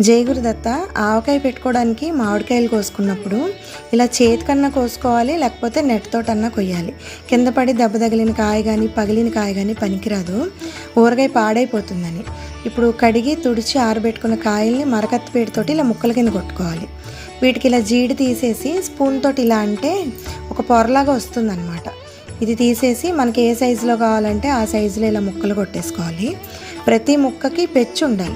జయగురుదత్త ఆవకాయ పెట్టుకోవడానికి మామిడికాయలు కోసుకున్నప్పుడు ఇలా చేతికన్నా కోసుకోవాలి లేకపోతే నెట్తోటన్నా కొయ్యాలి. కింద పడి దెబ్బ తగిలిన కాయ కానీ పగిలిన కాయ కానీ పనికిరాదు. ఊరగాయ పాడైపోతుందని. ఇప్పుడు కడిగి తుడిచి ఆరబెట్టుకున్న కాయల్ని మరకత్తి మరకత్తిపేటతోటి ఇలా ముక్కల కింద కొట్టుకోవాలి. వీటికి ఇలా జీడి తీసేసి స్పూన్ తోటి ఇలా అంటే ఒక పొరలాగా వస్తుందన్నమాట. ఇది తీసేసి మనకి ఏ సైజులో కావాలంటే ఆ సైజులో ఇలా ముక్కలు కొట్టేసుకోవాలి. ప్రతి ముక్కకి పెచ్చు ఉండాలి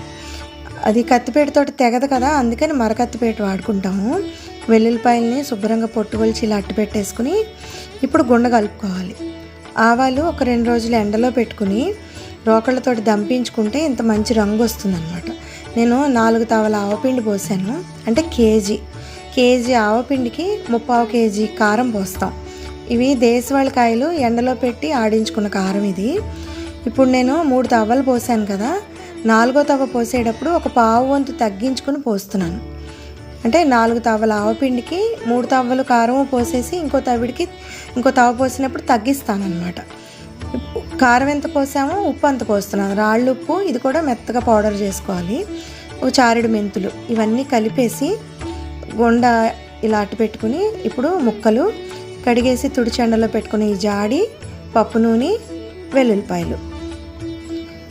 అది కత్తిపేటతోటి తెగదు కదా అందుకని మరకత్తిపేట వాడుకుంటాము. వెల్లుల్లిపాయల్ని శుభ్రంగా పొట్టుకొలిచి ఇలా అట్టు పెట్టేసుకుని ఇప్పుడు గుండ కలుపుకోవాలి. ఆవాలు ఒక రెండు రోజులు ఎండలో పెట్టుకుని రోకళ్ళతోటి దంపించుకుంటే ఇంత మంచి రంగు వస్తుందన్నమాట. నేను నాలుగు తవల ఆవపిండి పోసాను. అంటే కేజీ. కేజీ ఆవపిండికి ముప్పావు కేజీ కారం పోస్తాం. ఇవి దేశవాళి కాయలు ఎండలో పెట్టి ఆడించుకున్న కారం ఇది. ఇప్పుడు నేను మూడు తవ్వలు పోసాను కదా నాలుగో తవ్వ పోసేటప్పుడు ఒక పావు వంతు తగ్గించుకుని పోస్తున్నాను. అంటే నాలుగు తవ్వల ఆవపిండికి మూడు తవ్వలు కారం పోసేసి ఇంకో తవిడికి ఇంకో తవ్వ పోసినప్పుడు తగ్గిస్తానమాట కారం ఎంత పోసామో ఉప్పు అంత పోస్తున్నాను. రాళ్ళు ఉప్పు ఇది కూడా మెత్తగా పౌడర్ చేసుకోవాలి. ఒక చారుడు మెంతులు ఇవన్నీ కలిపేసి గుండ ఇలా అట్టు పెట్టుకుని ఇప్పుడు ముక్కలు కడిగేసి తుడిచెండలో పెట్టుకుని ఈ జాడి పప్పు నూనె వెల్లుల్లిపాయలు.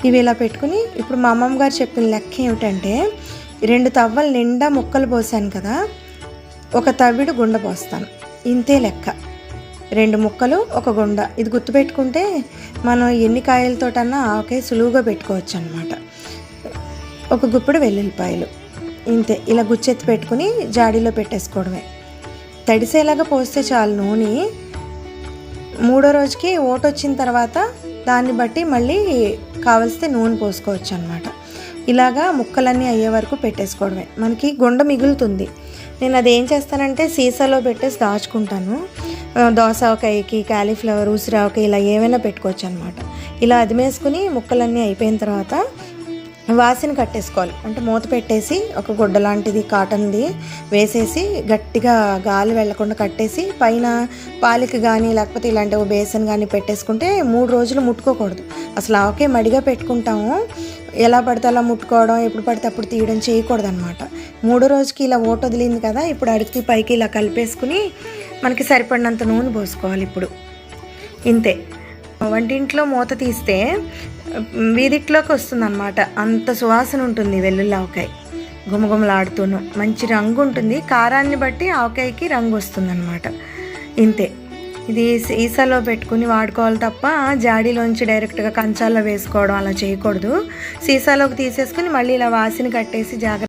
ఇవి ఇలా పెట్టుకుని ఇప్పుడు మా అమ్మమ్మ గారు చెప్పిన లెక్క ఏమిటంటే రెండు తవ్వలు నిండా ముక్కలు పోసాను కదా ఒక తవ్విడు గుండ పోస్తాను. ఇంతే లెక్క. రెండు ముక్కలు ఒక గుండ. ఇది గుర్తుపెట్టుకుంటే మనం ఎన్ని కాయలతోటన్నా ఆకే సులువుగా పెట్టుకోవచ్చు అనమాట ఒక గుప్పిడు వెల్లుల్లిపాయలు. ఇంతే. ఇలా గుచ్చెత్తి పెట్టుకుని జాడీలో పెట్టేసుకోవడమే. తడిసేలాగా పోస్తే చాలు నూనె. మూడో రోజుకి ఓటు వచ్చిన తర్వాత దాన్ని బట్టి మళ్ళీ కావలిస్తే నూనె పోసుకోవచ్చు అనమాట ఇలాగా ముక్కలన్నీ అయ్యే వరకు పెట్టేసుకోవడమే. మనకి గుండ మిగులుతుంది. నేను అది ఏం చేస్తానంటే సీసాలో పెట్టేసి దాచుకుంటాను. ఆ, దోసకాయకి కాలీఫ్లవర్ ఉసిరావకాయ ఇలా ఏమైనా పెట్టుకోవచ్చు అనమాట ఇలా అదిమేసుకుని ముక్కలన్నీ అయిపోయిన తర్వాత వాసిని కట్టేసుకోవాలి. అంటే మూత పెట్టేసి ఒక గుడ్డ లాంటిది కాటన్ది వేసేసి గట్టిగా గాలి వెళ్ళకుండా కట్టేసి పైన పాలిక కానీ లేకపోతే ఇలాంటి బేసన్ కానీ పెట్టేసుకుంటే మూడు రోజులు ముట్టుకోకూడదు. అసలు ఆవకే మడిగా పెట్టుకుంటాము. ఎలా పడితే అలా ముట్టుకోవడం ఎప్పుడు పడితే అప్పుడు తీయడం చేయకూడదు అనమాట మూడో రోజుకి ఇలా ఓట వదిలింది కదా ఇప్పుడు అడిగి పైకి ఇలా కలిపేసుకుని మనకి సరిపడినంత నూనె పోసుకోవాలి ఇప్పుడు. ఇంతే. వంటింట్లో మూత తీస్తే వీధిట్లోకి వస్తుందన్నమాట. అంత సువాసన ఉంటుంది వెల్లుల్లి ఆవకాయ. గుమగుమలాడుతూను మంచి రంగు ఉంటుంది. కారాన్ని బట్టి ఆవకాయకి రంగు వస్తుందన్నమాట. ఇంతే. ఇది సీసాలో పెట్టుకుని వాడుకోవాలి తప్ప జాడీలోంచి డైరెక్ట్గా కంచాల్లో వేసుకోవడం అలా చేయకూడదు. సీసాలోకి తీసేసుకుని మళ్ళీ ఇలా వాసిని కట్టేసి జాగ్రత్త